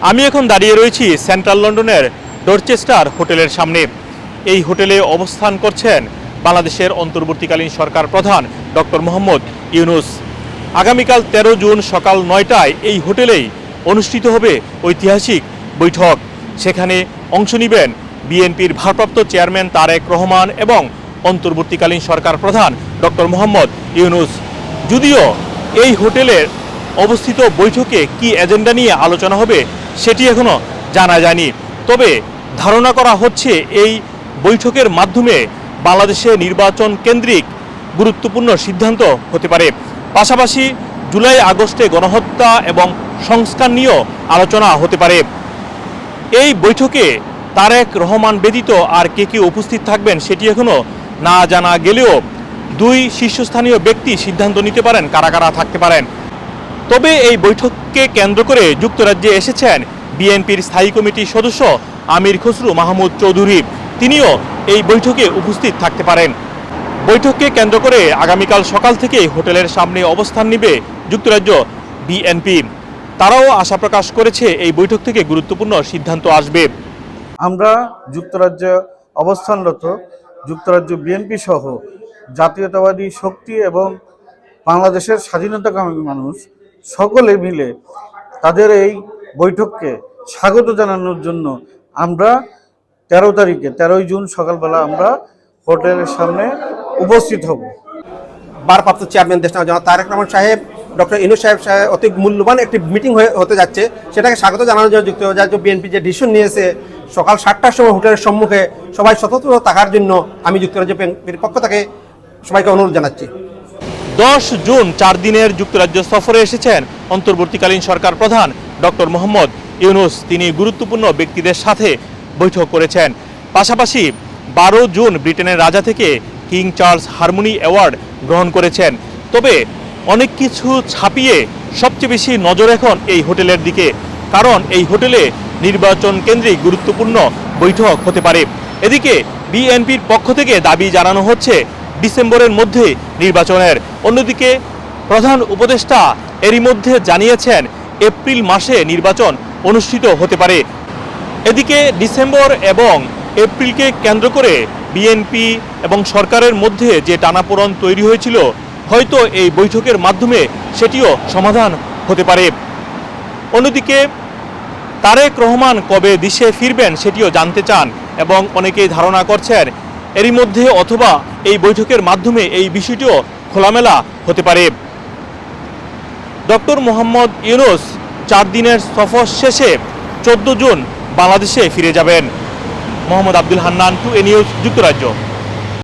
আমি এখন দাঁড়িয়ে রয়েছি সেন্ট্রাল লন্ডনের ডরচেস্টার হোটেলের সামনে। এই হোটেলে অবস্থান করছেন বাংলাদেশের অন্তর্বর্তীকালীন সরকার প্রধান ডক্টর মোহাম্মদ ইউনুস। আগামীকাল তেরো জুন সকাল নয়টায় এই হোটেলেই অনুষ্ঠিত হবে ঐতিহাসিক বৈঠক। সেখানে অংশ নেবেন বিএনপির ভারপ্রাপ্ত চেয়ারম্যান তারেক রহমান এবং অন্তর্বর্তীকালীন সরকার প্রধান ডক্টর মোহাম্মদ ইউনুস। যদিও এই হোটেলের অবস্থিত বৈঠকে কি এজেন্ডা নিয়ে আলোচনা হবে সেটি এখনও জানা যায়নি। তবে ধারণা করা হচ্ছে এই বৈঠকের মাধ্যমে বাংলাদেশে নির্বাচন কেন্দ্রিক গুরুত্বপূর্ণ সিদ্ধান্ত হতে পারে। পাশাপাশি জুলাই আগস্টে গণহত্যা এবং সংস্কার নিয়েও আলোচনা হতে পারে। এই বৈঠকে তারেক রহমান ব্যতীত আর কে কে উপস্থিত থাকবেন সেটি এখনও না জানা গেলেও দুই শীর্ষস্থানীয় ব্যক্তি সিদ্ধান্ত নিতে পারেন, কারা কারা থাকতে পারেন। তবে এই বৈঠককে কেন্দ্র করে যুক্তরাজ্যে এসেছেন বিএনপির স্থায়ী কমিটির সদস্য আমির খসরু মাহমুদ চৌধুরী। তিনিও এই বৈঠকে উপস্থিত থাকতে পারেন। বৈঠককে কেন্দ্র করে আগামীকাল সকাল থেকে হোটেলের সামনে অবস্থান নেবে যুক্তরাজ্য বিএনপি। তারাও আশা প্রকাশ করেছে এই বৈঠক থেকে গুরুত্বপূর্ণ সিদ্ধান্ত আসবে। আমরা যুক্তরাজ্যে অবস্থানরত যুক্তরাজ্য বিএনপি সহ জাতীয়তাবাদী শক্তি এবং বাংলাদেশের স্বাধীনতাকামী মানুষ সকলে মিলে তাদের এই বৈঠককে স্বাগত জানানোর জন্য আমরা তেরো তারিখে, তেরোই জুন সকালবেলা আমরা হোটেলের সামনে উপস্থিত হব। ভারপ্রাপ্ত চেয়ারম্যান দেশ জনাব তারেক রহমান সাহেব, ডক্টর ইনু সাহেব সাহেব অতি মূল্যবান একটি মিটিং হয়ে হতে যাচ্ছে। সেটাকে স্বাগত জানানোর জন্য যুক্তরাজ্য বিএনপি যে ডিসিশন নিয়েছে, সকাল সাতটার সময় হোটেলের সম্মুখে সবাই সতর্ক থাকার জন্য আমি যুক্তরাজ্য বিএনপির পক্ষ থেকে সবাইকে অনুরোধ জানাচ্ছি। দশ জুন চার দিনের যুক্তরাজ্য সফরে এসেছেন অন্তর্বর্তীকালীন সরকার প্রধান ডক্টর মোহাম্মদ ইউনুস। তিনি গুরুত্বপূর্ণ ব্যক্তিদের সাথে বৈঠক করেছেন। পাশাপাশি বারো জুন ব্রিটেনের রাজা থেকে কিং চার্লস হারমোনি অ্যাওয়ার্ড গ্রহণ করেছেন। তবে অনেক কিছু ছাপিয়ে সবচেয়ে বেশি নজর এখন এই হোটেলের দিকে, কারণ এই হোটেলে নির্বাচন কেন্দ্রিক গুরুত্বপূর্ণ বৈঠক হতে পারে। এদিকে বিএনপির পক্ষ থেকে দাবি জানানো হচ্ছে ডিসেম্বরের মধ্যে নির্বাচনের। অন্যদিকে প্রধান উপদেষ্টা এরই মধ্যে জানিয়েছেন, এপ্রিল মাসে নির্বাচন অনুষ্ঠিত হতে পারে। এদিকে ডিসেম্বর এবং এপ্রিলকে কেন্দ্র করে বিএনপি এবং সরকারের মধ্যে যে টানাপোড়ন তৈরি হয়েছিল, হয়তো এই বৈঠকের মাধ্যমে সেটিও সমাধান হতে পারে। অন্যদিকে তারেক রহমান কবে দেশে ফিরবেন সেটিও জানতে চান এবং অনেকেই ধারণা করছেন এরই মধ্যে অথবা এই বৈঠকের মাধ্যমে এই বিষয়টিও খোলামেলা হতে পারে। ডক্টর মোহাম্মদ ইউনুস চার দিনের সফর শেষে চোদ্দ জুন বাংলাদেশে ফিরে যাবেন। Mohammad Abdul Hannan, to A news, যুক্তরাজ্য।